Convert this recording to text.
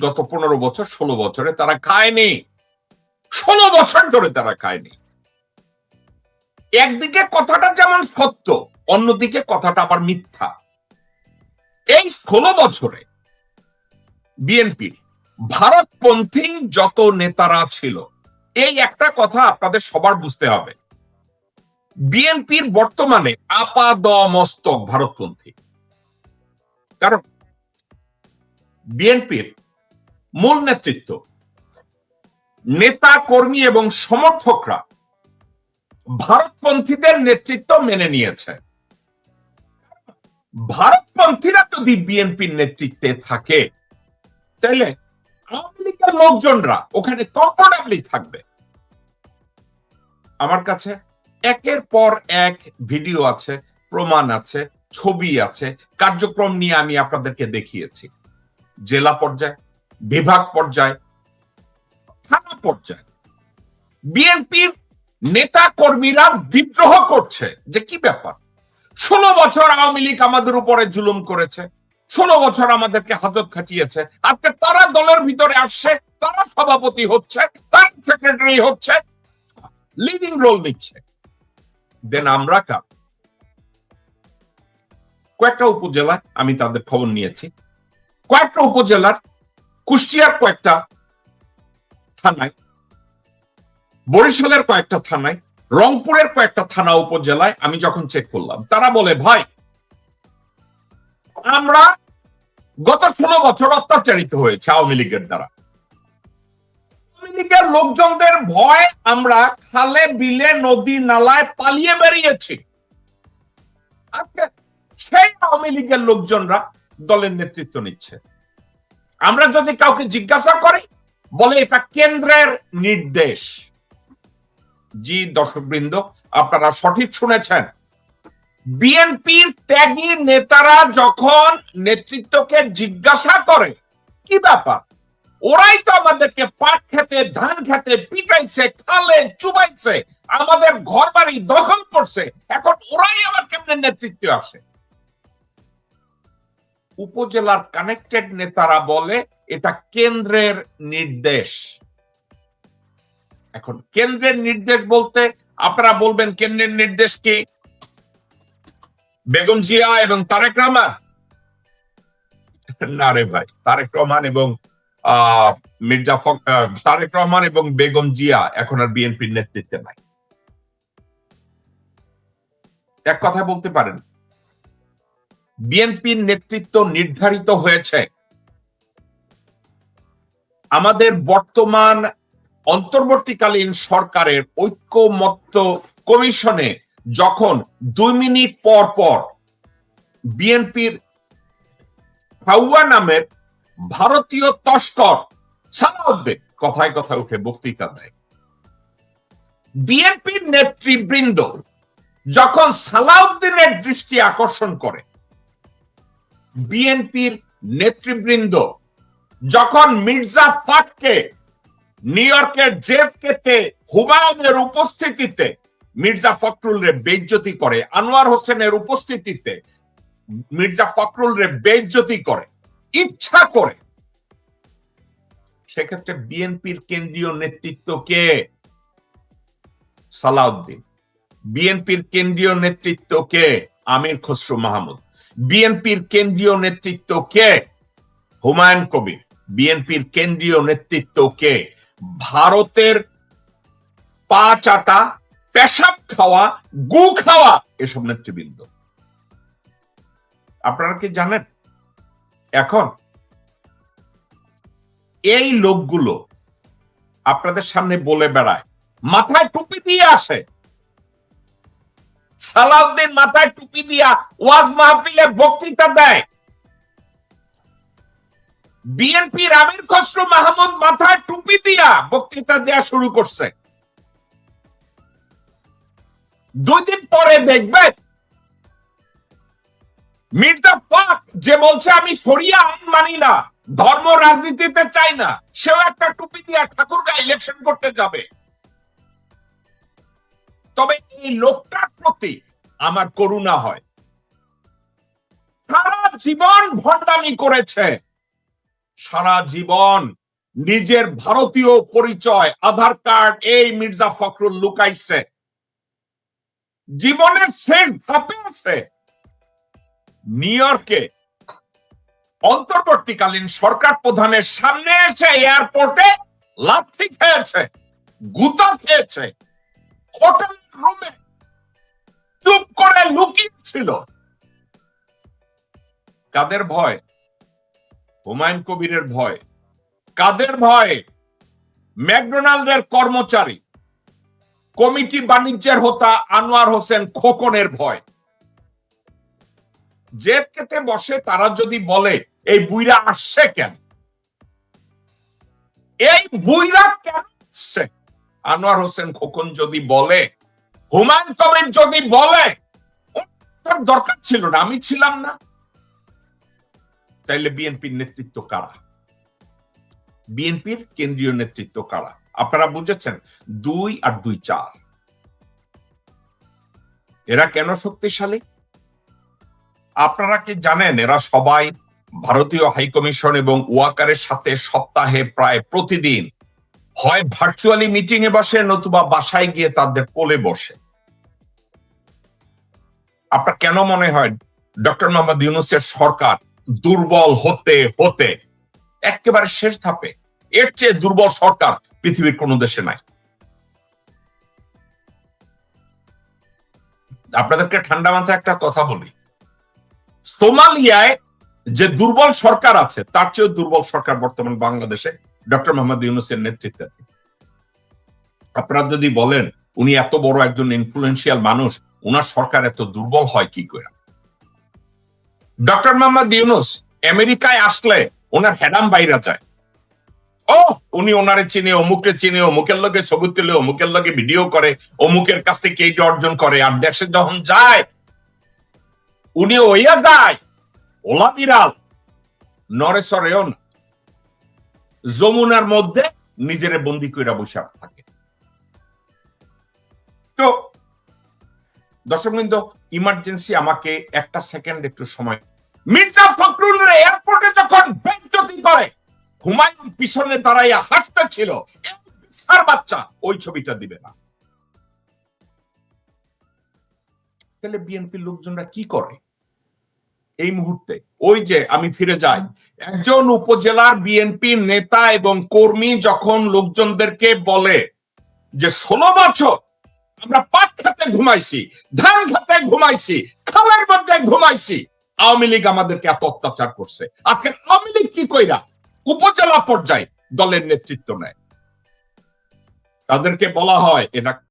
গত পনেরো বছর, ষোলো বছরে তারা খায়নি। ষোলো বছর ধরে তারা খায়নি। একদিকে কথাটা যেমন সত্য, অন্যদিকে কথাটা আবার মিথ্যা। এই ষোলো বছরে বিএনপির ভারতপন্থী যত নেতারা ছিল, এই একটা কথা আপনাদের সবার বুঝতে হবে। বিএনপির বর্তমানে আপাদমস্তক ভারতপন্থী। কারণ বিএনপির মূল নেতৃত্ব। নেতা কর্মী এবং সমর্থকরা ভারতপন্থীদের নেতৃত্ব মেনে নিয়েছে। ভারতপন্থীরা যদি বিএনপির নেতৃত্বে থাকে, তাহলে আওয়ামী লীগের লোকজনরা ওখানে কমফোর্টেবলি থাকবে। আমার কাছে একের পর এক ভিডিও আছে, প্রমাণ আছে, ছবি আছে, কার্যক্রম নিয়ে আমি আপনাদেরকে দেখিয়েছি। জেলা পর্যায়ে বিভাগ পর্যায়ে, থানা পর্যায়ে। বিএনপির নেতা কর্মীরা বিদ্রোহ করছে। যে কি ব্যাপার? ষোলো বছর আওয়ামী লীগ আমাদের উপরে জুলুম করেছে। ষোলো বছর আমাদেরকে হাজত খাটিয়েছে। আজকে তারা দলের ভিতরে আসছে, তারা সভাপতি হচ্ছে, তার সেক্রেটারি হচ্ছে লিডিং রোল নিচ্ছে। দেন আমরা কার? কয়েকটা উপজেলায় আমি তাদের খবর নিয়েছি। কয়েকটা উপজেলার কুষ্টিয়ার কয়েকটা থানায়, বরিশালের কয়েকটা থানায়, রংপুরের কয়েকটা থানা উপজেলায় আমি যখন চেক করলাম, তারা বলে, ভাই, আমরা গত ষোলো বছর অত্যাচারিত হয়েছে আওয়ামী লীগের দ্বারা। লোকজনদের ভয় আমরা খালে, বিলে, নদী, নালায় পালিয়ে বেরিয়েছি। সেই আওয়ামী লীগের লোকজনরা দলের নেতৃত্ব নিচ্ছে। আমরা যদি কাউকে জিজ্ঞাসা করি, বলে এটা কেন্দ্রের নির্দেশ। জি, দর্শকবৃন্দ, আপনারা সঠিক শুনেছেন। বিএনপির ত্যাগী নেতারা যখন নেতৃত্বকে জিজ্ঞাসা করে, কি ব্যাপার? ওরাই তো আমাদেরকে পাট খেতে, ধান খেতে, পিটাইছে, খালে, চুবাইছে, আমাদের ঘর বাড়ি দখল করছে, এখন ওরাই আবার কেমনে নেতৃত্বে আসে? উপজেলার কানেক্টেড নেতারা বলে, এটা কেন্দ্রের নির্দেশ। এখন কেন্দ্রের নির্দেশ বলতে আপনারা বলবেন কেন্দ্রের নির্দেশ কি? বেগম জিয়া এবং তারেক রহমান? না রে ভাই, তারেক রহমান এবং মির্জা তারেক রহমান এবং বেগম জিয়া এখন আর বিএনপির নেতৃত্বে নাই। এক কথা বলতে পারেন বিএনপির নেতৃত্ব নির্ধারিত হয়েছে। আমাদের বর্তমান অন্তর্বর্তীকালীন সরকারের ঐক্যমত্য কমিশনে যখন দুই মিনিট পর পর বিএনপির হাউয়া নামের ভারতীয় তস্কর সালাউদ্দিন কথায় কথায় উঠে বক্তৃতা দেয়। বিএনপির নেতৃবৃন্দ যখন সালাউদ্দিনের দৃষ্টি আকর্ষণ করে বিএনপির নেতৃবৃন্দ যখন মির্জা ফাককে নিউ ইয়র্কের জেফ কেতে হুমায়ুনের উপস্থিতিতে মির্জা ফখরুল রে বেজ্জতি করে, আনোয়ার হোসেনের উপস্থিতিতে মির্জা ফখরুল রে বেজ্জতি করে, ইচ্ছা করে, সেক্ষেত্রে বিএনপির কেন্দ্রীয় নেতৃত্ব কে? সালাউদ্দিন। বিএনপির কেন্দ্রীয় নেতৃত্ব কে? আমির খসরু মাহমুদ। বিএনপির কেন্দ্রীয় নেতৃত্ব কে? হুমায়ুন কবির। বিএনপির কেন্দ্রীয় নেতৃত্ব কে? ভারতের পা চাটা, পেশাব খাওয়া, গু খাওয়া এসব নেতৃবৃন্দ। আপনারা কি জানেন? এখন এই লোকগুলো আপনাদের সামনে বলে বেড়ায়, মাথায় টুপি দিয়ে আসে। সালাউদ্দিন মাথায় টুপি দিয়া ওয়াজ মাহফিলে বক্তৃতা দেয়। বিএনপির আমির খসরু মাহমুদ মাথায় টুপি দিয়া বক্তৃতা দেয়া শুরু করছে। দুই দিন পরে দেখবেন মির্জা পাক যে বলছে, আমি সরিয়া আইন মানি না, ধর্ম রাজনীতিতে চাই না, সেও একটা টুপি দিয়া ঠাকুরগা ইলেকশন করতে যাবে। তবে এই লোকটার প্রতি আমার করুণা হয়। সারা জীবন ভণ্ডামি করেছে। সারা জীবন নিজের ভারতীয় পরিচয়, আধার কার্ড এই মির্জা ফখরুল লুকাইছে। জীবনের শেষ ধাপে আছে। নিউ ইয়র্কে অন্তর্বর্তীকালীন সরকার প্রধানের সামনে এসে এয়ারপোর্টে লাথি খেয়েছে, গুতা খেয়েছে। হোটেল রুমে চুপ করে লুকিয়েছিল। কাদের ভয়? হুমায়ুন কবিরের ভয়। কাদের ভয়? ম্যাকডোনাল্ডের কর্মচারী। কমিটি বাণিজ্যের হোতা আনোয়ার হোসেন খোকনের ভয়। জেট কেটে বসে তারা যদি বলে, এই বুইরা আসছে কেন? এই বুইরা কেন আসছে? আনোয়ার হোসেন খোকন যদি বলে, হুমায়ুন কবির যদি বলে দরকার ছিল না, আমি ছিলাম না। তাইলে বিএনপির নেতৃত্ব কারা? বিএনপির কেন্দ্রীয় নেতৃত্ব কারা? আপনারা বুঝেছেন, দুই আর দুই চার। এরা কেন শক্তিশালী? আপনারা কি জানেন, এরা সবাই ভারতীয় হাইকমিশন এবং ওয়াকারের সাথে সপ্তাহে প্রায় প্রতিদিন হয় ভার্চুয়ালি মিটিং এ বসে, নতুবা বাসায় গিয়ে তাদের কোলে বসে। আপনার কেন মনে হয় ডক্টর মোহাম্মদ ইউনুসের সরকার দুর্বল হতে হতে একেবারে শেষ ধাপে? এর চেয়ে দুর্বল সরকার পৃথিবীর কোন দেশে নাই। আপনাদেরকে ঠান্ডা মাথায় একটা কথা বলি। সোমালিয়ায় যে দুর্বল সরকার আছে, তার চেয়ে দুর্বল সরকার বর্তমান বাংলাদেশে ডক্টর মোহাম্মদ ইউনুসের নেতৃত্বে। আপনারা যদি বলেন, উনি এত বড় একজন ইনফ্লুয়েন্সিয়াল মানুষ ওনার সরকার এত দুর্বল হয় কি করে? ডক্টর মোহাম্মদ ইউনুস আমেরিকায় আসলে ওনার হেডাম বাইরা যায়। ও, উনি ওনারে চিনে অমুকে চিনে, অমুকের লগে ছবি তুলে, অমুকের লগে ভিডিও করে, অমুকের কাছ থেকে এইটা অর্জন করে, আর দেশে যখন যায় উনি ওইয়া যায়। ওলা বিড়াল। নরেশ্বরেও না যমুনার মধ্যে নিজেরে বন্দি কইরা বসে থাকে। তো দর্শক বৃন্দ ইমার্জেন্সি আমাকে একটা সেকেন্ড একটু সময় মির্জা ফখরুল এয়ারপোর্টে যখন বেঞ্চতি করে, হুমায়ুন পিছনে দাঁড়াইয়া হাসতে ছিল সার বাচ্চা ওই ছবিটা দিবে না। তাহলে বিএনপির লোকজনরা কি করে? এই মুহূর্তে। ওই যে আমি ফিরে যাই। একজন উপজেলার বিএনপি নেতা এবং কর্মী যখন লোকজনদেরকে বলে যে, ষোলো বছর আমরা পাট খাতে ঘুমাইছি, ধান খাতে ঘুমাইছি, খালের মধ্যে ঘুমাইছি। আওয়ামী লীগ আমাদেরকে এত অত্যাচার করছে। আজকে আওয়ামী লীগ কি কইরা উপজেলা পর্যায়ে দলের নেতৃত্ব নেয়? তাদেরকে বলা হয় এটা